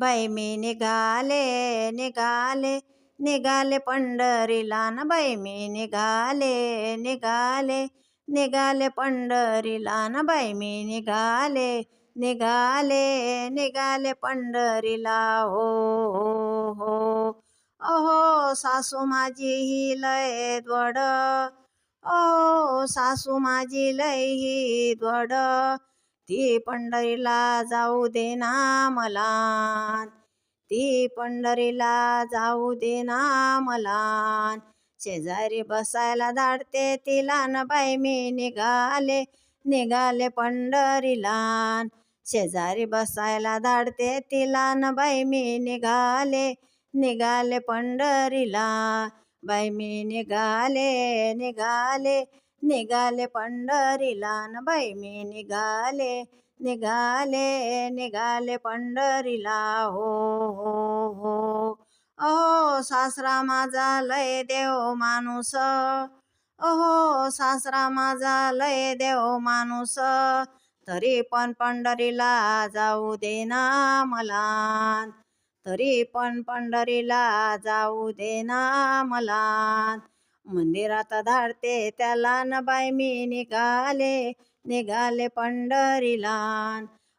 बाई मी निघाले निघाले निघाले पंढरीला न बाई मी निघाले निघाले निघाले पंढरीला न बाई मी निघाले निघाले निघाले पंढरीला. हो हो हो. अहो सासू माझी ही लय द्वड. ओ सासू माझी लय ही द्वड. ती पंढरीला जाऊ दे ना मला ती पंढरीला जाऊ दे ना मला शेजारी बसायला धाडते तिला न बाई. मी निघाले निघाले पंढरीला शेजारी बसायला धाडते तिला न बाई. मी निघाले निघाले पंढरीला. बाई मी निघाले निघाले. निघाले पंढरीला न बाई मी निघाले निघाले निघाले पंढरीला. हो हो हो. अहो सासरा माझा लय देव माणूस. अहो सासरा माझा लय देव माणूस. तरी पण पंढरीला जाऊ देना मला तरी पण पंढरीला जाऊ देना मला मंदिरात धाडते त्याला न बाय मी निघाले निघाले पंढरीला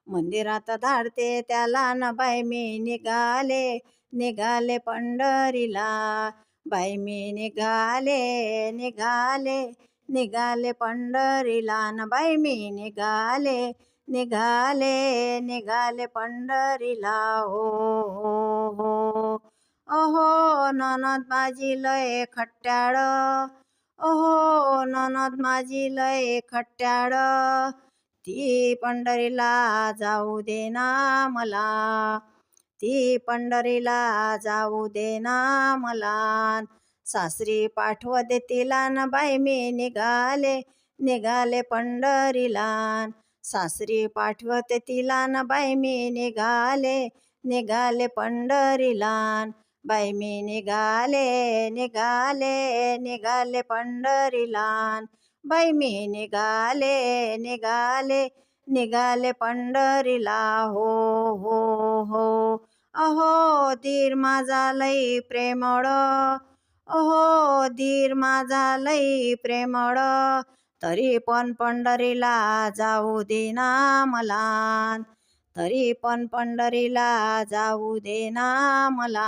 मंदिरात धाडते त्याला न बाय मी निघाले निघाले पंढरीला बाई मी निघाले निघाले निघाले पंढरीला न बाई मी निघाले निघाले निघाले पंढरीला हो हो हो. अहो ननद माझी लय खट्ट्याळ अहो ननद माझी लय खट्ट्याळ ती पंढरीला जाऊ दे ना मला। ती पंढरीला जाऊ दे ना मला। सासरी पाठवते तिला न बाई मी निघाले निघाले पंढरीला। सासरी पाठवते तिला न बाई मी निघाले निघाले पंढरीला। बाई मी निघाले निघाले निघाले पंढरीला बाई मी निघाले निघाले निघाले पंढरीला. हो हो हो. अहो धीर माझा लई प्रेमळ. अहो धीर माझा लई प्रेमळ. तरी पण पंढरीला जाऊ दे ना मला तरी पण पंढरीला जाऊ दे ना मला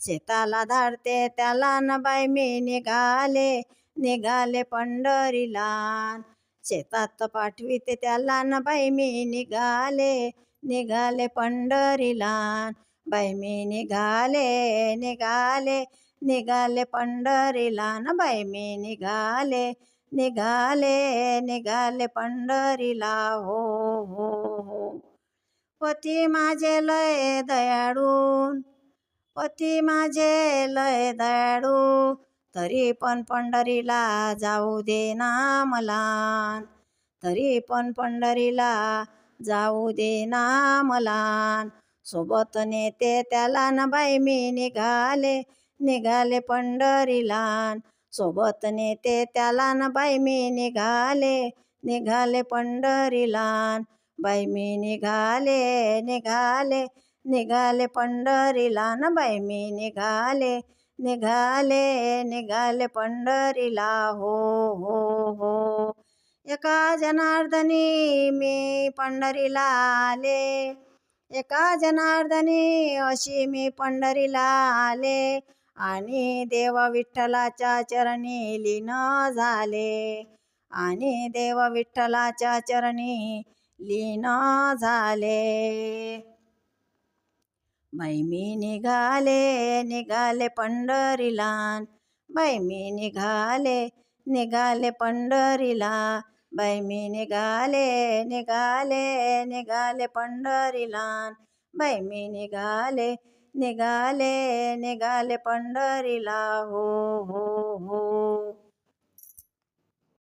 शेताला धाडते त्याला न बाई मी निघाले निघाले पंढरीला शेतात पाठविते त्याला न बाई मी निघाले निघाले पंढरीला बाई मी निघाले निघाले निघाले पंढरीला न बाई मी निघाले निघाले निघाले पंढरीला. हो हो हो. पती माझे लय दयाळू पती माझे लय दयाळू तरी पण पंढरीला जाऊ दे ना मला तरी पण पंढरीला जाऊ दे ना मला सोबत नेते त्याला न बाई मी निघाले निघाले पंढरीला सोबत नेते त्याला न बाई मी निघाले निघाले पंढरीला बाई मी निघाले निघाले निघाले पंढरीला न बाई मी निघाले निघाले निघाले पंढरीला. हो हो हो. एका जनार्दनी मी पंढरीला आले. एका जनार्दनी अशी मी पंढरीला आले. आणि देवा विठ्ठलाच्या चरणी लीन झाले. आणि देव विठ्ठलाच्या चरणी लीन झाले. बाई मी निघाले निघाले पंढरीला. बाई मी निघाले निघाले पंढरीला. बाई मी निघाले निघाले निघाले पंढरीला. बाई मी निघाले निघाले निघाले पंढरीला. हो हो हो.